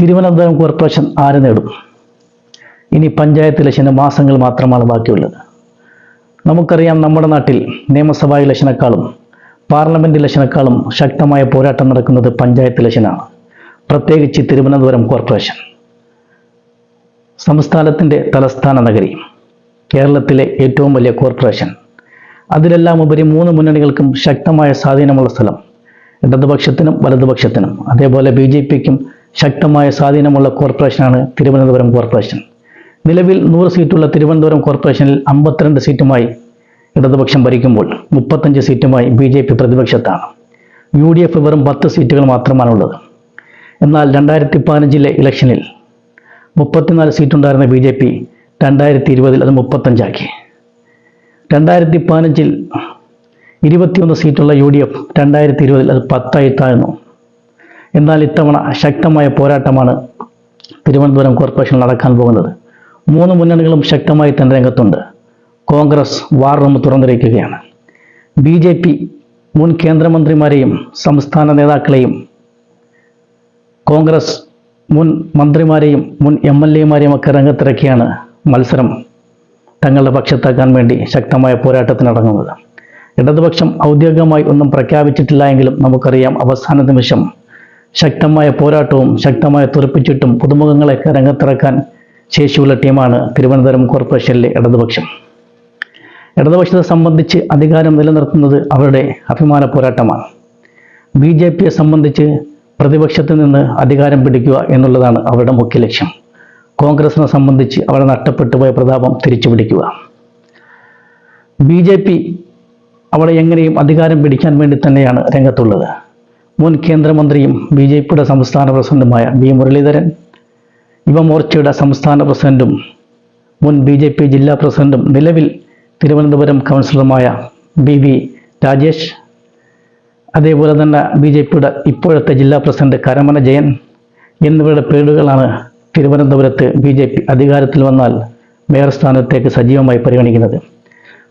Thiruvananthapuram corporation ആര് നേടും? ഇനി പഞ്ചായത്ത് ഇലക്ഷന് മാസങ്ങൾ മാത്രമാണ് ബാക്കിയുള്ളത്. നമുക്കറിയാം നമ്മുടെ നാട്ടിൽ നിയമസഭാ ഇലക്ഷനേക്കാളും പാർലമെന്റ് ഇലക്ഷനേക്കാളും ശക്തമായ പോരാട്ടം നടക്കുന്നത് പഞ്ചായത്ത് ഇലക്ഷനാണ്. പ്രത്യേകിച്ച് തിരുവനന്തപുരം കോർപ്പറേഷൻ. സംസ്ഥാനത്തിന്റെ തലസ്ഥാന നഗരി കേരളത്തിലെ ഏറ്റവും വലിയ കോർപ്പറേഷൻ. അതിലെല്ലാം ഉപരി മൂന്ന് മുന്നണികൾക്കും ശക്തമായ സ്വാധീനമുള്ള സ്ഥലം. ഇടതുപക്ഷത്തിനും വലതുപക്ഷത്തിനും. അതേപോലെ ബി ജെ പിക്കും ശക്തമായ സ്വാധീനമുള്ള കോർപ്പറേഷനാണ് തിരുവനന്തപുരം കോർപ്പറേഷൻ. നിലവിൽ നൂറ് സീറ്റുള്ള തിരുവനന്തപുരം കോർപ്പറേഷനിൽ അമ്പത്തിരണ്ട് സീറ്റുമായി ഇടതുപക്ഷം ഭരിക്കുമ്പോൾ മുപ്പത്തഞ്ച് സീറ്റുമായി ബി ജെ പി പ്രതിപക്ഷത്താണ്. യു ഡി എഫ് വെറും പത്ത് സീറ്റുകൾ മാത്രമാണുള്ളത്. എന്നാൽ രണ്ടായിരത്തി പതിനഞ്ചിലെ ഇലക്ഷനിൽ മുപ്പത്തിനാല് സീറ്റുണ്ടായിരുന്ന ബി ജെ പി രണ്ടായിരത്തി ഇരുപതിൽ അത് മുപ്പത്തഞ്ചാക്കി. രണ്ടായിരത്തി പതിനഞ്ചിൽ ഇരുപത്തിയൊന്ന് സീറ്റുള്ള യു ഡി എഫ് രണ്ടായിരത്തി ഇരുപതിൽ അത് പത്തായി താഴ്ന്നു. എന്നാൽ ഇത്തവണ ശക്തമായ പോരാട്ടമാണ് തിരുവനന്തപുരം കോർപ്പറേഷൻ നടക്കാൻ പോകുന്നത്. മൂന്ന് മുന്നണികളും ശക്തമായി തന്നെ രംഗത്തുണ്ട്. കോൺഗ്രസ് വാർ റൂം തുറന്നിരിക്കുകയാണ്. ബി ജെ പി മുൻ കേന്ദ്രമന്ത്രിമാരെയും സംസ്ഥാന നേതാക്കളെയും കോൺഗ്രസ് മുൻ മന്ത്രിമാരെയും മുൻ എം എൽ എമാരെയും ഒക്കെ രംഗത്തിറക്കിയാണ് മത്സരം. തങ്ങളുടെ പക്ഷത്താക്കാൻ വേണ്ടി ശക്തമായ പോരാട്ടത്തിനിറങ്ങുന്നത് ഇടതുപക്ഷം ഔദ്യോഗികമായി ഒന്നും പ്രഖ്യാപിച്ചിട്ടില്ല എങ്കിലും നമുക്കറിയാം അവസാന നിമിഷം ശക്തമായ പോരാട്ടവും ശക്തമായ തുറപ്പിച്ചിട്ടും പുതുമുഖങ്ങളെ രംഗത്തിറക്കാൻ ശേഷിയുള്ള ടീമാണ് തിരുവനന്തപുരം കോർപ്പറേഷനിലെ ഇടതുപക്ഷം. ഇടതുപക്ഷത്തെ സംബന്ധിച്ച് അധികാരം നിലനിർത്തുന്നത് അവരുടെ അഭിമാന പോരാട്ടമാണ്. ബി ജെ പിയെ സംബന്ധിച്ച് പ്രതിപക്ഷത്തിൽ നിന്ന് അധികാരം പിടിക്കുക എന്നുള്ളതാണ് അവരുടെ മുഖ്യ ലക്ഷ്യം. കോൺഗ്രസിനെ സംബന്ധിച്ച് അവരെ നഷ്ടപ്പെട്ടു പോയ പ്രതാപം തിരിച്ചു പിടിക്കുക. ബി ജെ പി അവിടെ എങ്ങനെയും അധികാരം പിടിക്കാൻ വേണ്ടി തന്നെയാണ് രംഗത്തുള്ളത്. മുൻ കേന്ദ്രമന്ത്രിയും ബി ജെ പിയുടെ സംസ്ഥാന പ്രസിഡന്റുമായ വി മുരളീധരൻ യുവമോർച്ചയുടെ സംസ്ഥാന പ്രസിഡന്റും മുൻ ബി ജെ പി ജില്ലാ പ്രസിഡന്റും നിലവിൽ തിരുവനന്തപുരം കൗൺസിലറുമായ ബി വി രാജേഷ് അതേപോലെ തന്നെ ബി ജെ പിയുടെ ഇപ്പോഴത്തെ ജില്ലാ പ്രസിഡന്റ് കരമന ജയൻ എന്നിവരുടെ പേരുകളാണ് തിരുവനന്തപുരത്ത് ബി ജെ പി അധികാരത്തിൽ വന്നാൽ മേയർ സ്ഥാനത്തേക്ക് സജീവമായി പരിഗണിക്കുന്നത്.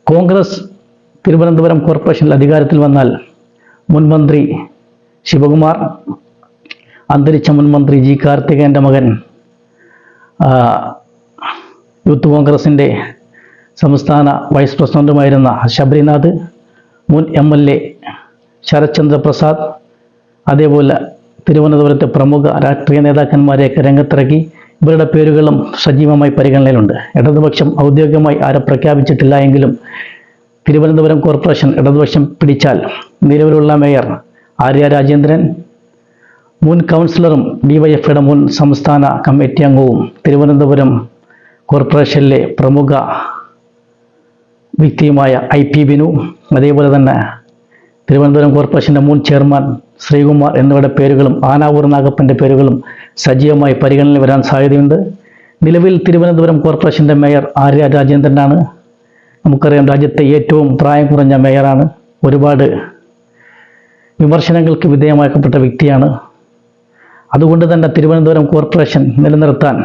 കോൺഗ്രസ് തിരുവനന്തപുരം കോർപ്പറേഷനിൽ അധികാരത്തിൽ വന്നാൽ മുൻ മന്ത്രി ശിവകുമാർ അന്തരിച്ച മുൻ മന്ത്രി ജി കാർത്തികേന്റെ മകൻ യൂത്ത് കോൺഗ്രസിന്റെ സംസ്ഥാന വൈസ് പ്രസിഡന്റുമായിരുന്ന ശബരിനാഥ് മുൻ M L A Sarathchandra Prasad അതേപോലെ തിരുവനന്തപുരത്തെ പ്രമുഖ രാഷ്ട്രീയ നേതാക്കന്മാരെയൊക്കെ രംഗത്തിറക്കി. ഇവരുടെ പേരുകളും സജീവമായി പരിഗണനയിലുണ്ട്. ഇടതുപക്ഷം ഔദ്യോഗികമായി ആരെ പ്രഖ്യാപിച്ചിട്ടില്ല എങ്കിലും തിരുവനന്തപുരം കോർപ്പറേഷൻ ഇടതുപക്ഷം പിടിച്ചാൽ നിലവിലുള്ള മേയർ ആര്യ രാജേന്ദ്രൻ മുൻ കൗൺസിലറും ഡിവൈഎഫ്ഐയുടെ മുൻ സംസ്ഥാന കമ്മിറ്റി അംഗവും തിരുവനന്തപുരം കോർപ്പറേഷനിലെ പ്രമുഖ വ്യക്തിയുമായ ഐ പി ബിനു അതേപോലെ തന്നെ തിരുവനന്തപുരം കോർപ്പറേഷന്റെ മുൻ ചെയർമാൻ ശ്രീകുമാർ എന്നിവരുടെ പേരുകളും ആനാവൂർ നാഗപ്പന്റെ പേരുകളും സജീവമായി പരിഗണനയിൽ വരാൻ സാധ്യതയുണ്ട്. നിലവിൽ തിരുവനന്തപുരം കോർപ്പറേഷന്റെ മേയർ ആര്യ രാജേന്ദ്രനാണ്. നമുക്കറിയാം രാജ്യത്തെ ഏറ്റവും പ്രായം കുറഞ്ഞ മേയറാണ്. ഒരുപാട് വിമർശനങ്ങൾക്ക് വിധേയമാക്കപ്പെട്ട വ്യക്തിയാണ്. അതുകൊണ്ട് തന്നെ തിരുവനന്തപുരം കോർപ്പറേഷൻ നിലനിർത്താൻ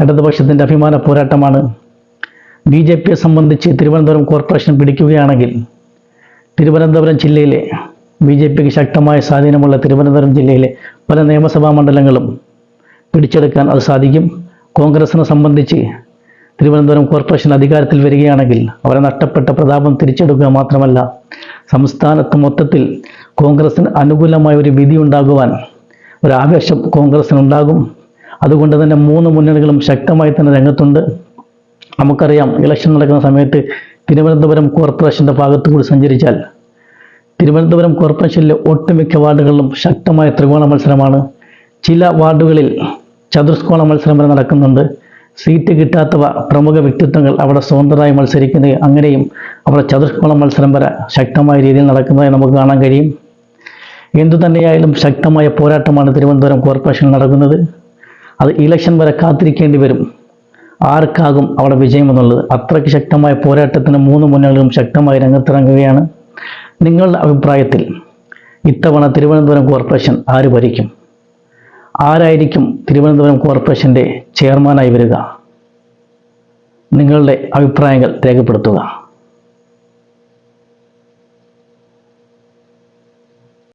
ഇടതുപക്ഷത്തിന്റെ അഭിമാന പോരാട്ടമാണ്. ബി ജെ പിയെ സംബന്ധിച്ച് തിരുവനന്തപുരം കോർപ്പറേഷൻ പിടിക്കുകയാണെങ്കിൽ തിരുവനന്തപുരം ജില്ലയിലെ ബി ജെ പിക്ക് ശക്തമായ സ്വാധീനമുള്ള തിരുവനന്തപുരം ജില്ലയിലെ പല നിയമസഭാ മണ്ഡലങ്ങളും പിടിച്ചെടുക്കാൻ അത് സാധിക്കും. കോൺഗ്രസിനെ സംബന്ധിച്ച് തിരുവനന്തപുരം കോർപ്പറേഷൻ അധികാരത്തിൽ വരികയാണെങ്കിൽ അവരെ നഷ്ടപ്പെട്ട പ്രതാപം തിരിച്ചെടുക്കുക മാത്രമല്ല സംസ്ഥാനത്ത് മൊത്തത്തിൽ കോൺഗ്രസിന് അനുകൂലമായ ഒരു വിധി ഉണ്ടാകുവാൻ ഒരു ആവേശം അതുകൊണ്ട് തന്നെ മൂന്ന് മുന്നണികളും ശക്തമായി തന്നെ രംഗത്തുണ്ട്. നമുക്കറിയാം ഇലക്ഷൻ നടക്കുന്ന സമയത്ത് തിരുവനന്തപുരം കോർപ്പറേഷന്റെ ഭാഗത്തു കൂടി സഞ്ചരിച്ചാൽ തിരുവനന്തപുരം കോർപ്പറേഷനിലെ ഒട്ടുമിക്ക വാർഡുകളിലും ശക്തമായ ത്രികോണ മത്സരമാണ്. ചില വാർഡുകളിൽ ചതുർസ്കോണ മത്സരം വരെ നടക്കുന്നുണ്ട്. സീറ്റ് കിട്ടാത്തവ പ്രമുഖ വ്യക്തിത്വങ്ങൾ അവിടെ സ്വതന്ത്രമായി മത്സരിക്കുന്നത് അങ്ങനെയും അവിടെ ചതുർസ്കോണ മത്സരം വരെ ശക്തമായ രീതിയിൽ നടക്കുന്നതായി നമുക്ക് കാണാൻ കഴിയും. എന്തു തന്നെയായാലും ശക്തമായ പോരാട്ടമാണ് തിരുവനന്തപുരം കോർപ്പറേഷൻ നടക്കുന്നത്. അത് ഇലക്ഷൻ വരെ കാത്തിരിക്കേണ്ടി വരും. ആർക്കാകും അവിടെ വിജയമെന്നുള്ളത്. അത്രയ്ക്ക് ശക്തമായ പോരാട്ടത്തിന് മൂന്ന് മുന്നണികളും ശക്തമായി രംഗത്തിറങ്ങുകയാണ്. നിങ്ങളുടെ അഭിപ്രായത്തിൽ ഇത്തവണ തിരുവനന്തപുരം കോർപ്പറേഷൻ ആര് ഭരിക്കും? ആരായിരിക്കും തിരുവനന്തപുരം കോർപ്പറേഷന്റെ ചെയർമാനായി വരിക? നിങ്ങളുടെ അഭിപ്രായങ്ങൾ രേഖപ്പെടുത്തുക.